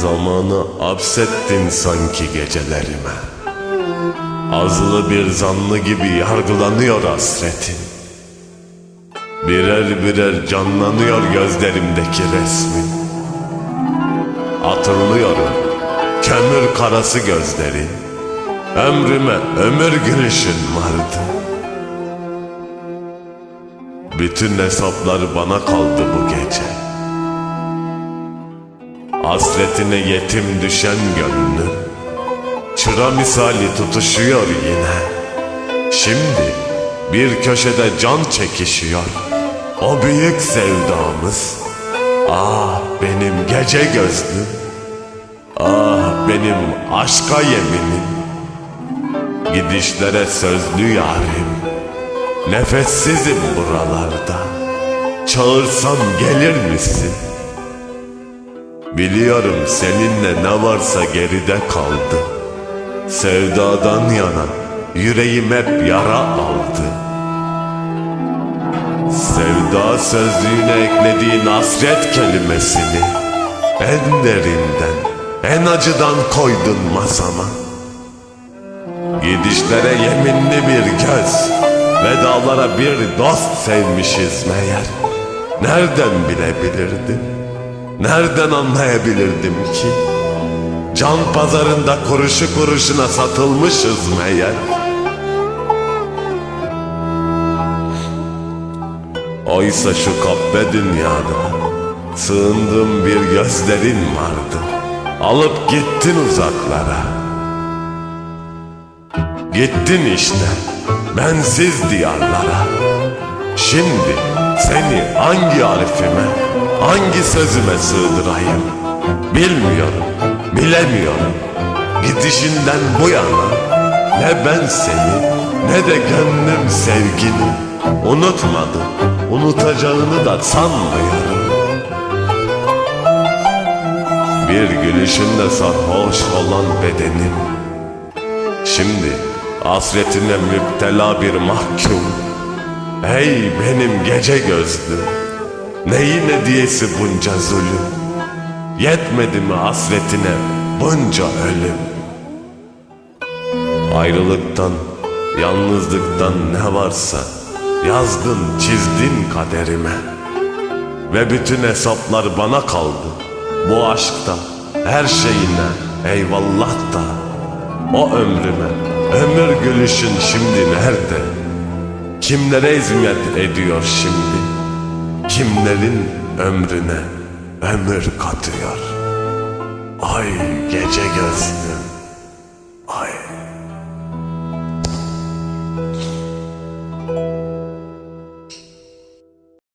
Zamanı hapsettin sanki gecelerime. Azılı bir zanlı gibi yargılanıyor hasretin. Birer birer canlanıyor gözlerimdeki resmin. Hatırlıyorum kömür karası gözlerin Ömrüme ömür gülüşün vardı. Bütün hesaplar bana kaldı bu gece Hasretine yetim düşen gönlüm Çıra misali tutuşuyor yine. Şimdi bir köşede can çekişiyor. O büyük sevdamız. Ah benim gece gözlüm Ah benim aşka yeminim Gidişlere sözlü yarim. Nefessizim buralarda. Çağırsam gelir misin? Biliyorum seninle ne varsa geride kaldı. Sevdadan yana yüreğim hep yara aldı. Sevda sözlüğüne eklediğin hasret kelimesini En derinden, en acıdan koydun masama Gidişlere yeminli bir göz Vedalara bir dost sevmişiz meğer. Nereden bilebilirdim? Nereden anlayabilirdim ki? Can pazarında kuruşu kuruşuna satılmışız meğer. Oysa şu kabbe dünyada Sığındığım bir gözlerin vardı. Alıp gittin uzaklara. Gittin işte bensiz diyarlara Şimdi seni hangi harfime Hangi sözüme sığdırayım? Bilmiyorum bilemiyorum. Gidişinden bu yana Ne ben seni ne de gönlüm sevgini Unutmadım. Unutacağını da sanmıyorum. Bir gülüşünde sarhoş olan bedenim. Şimdi hasretine müptela bir mahkum Ey benim gece gözlüm. Neyin hediyesi bunca zulüm? Yetmedi mi hasretine bunca ölüm? Ayrılıktan, yalnızlıktan ne varsa Yazdın çizdin kaderime. Ve bütün hesaplar bana kaldı. Bu aşkta, her şeyine eyvallah da. O ömrüme, ömür gülüşün şimdi nerede? Kimlere hizmet ediyor şimdi? Kimlerin ömrüne ömür katıyor? Ay gece gözlüm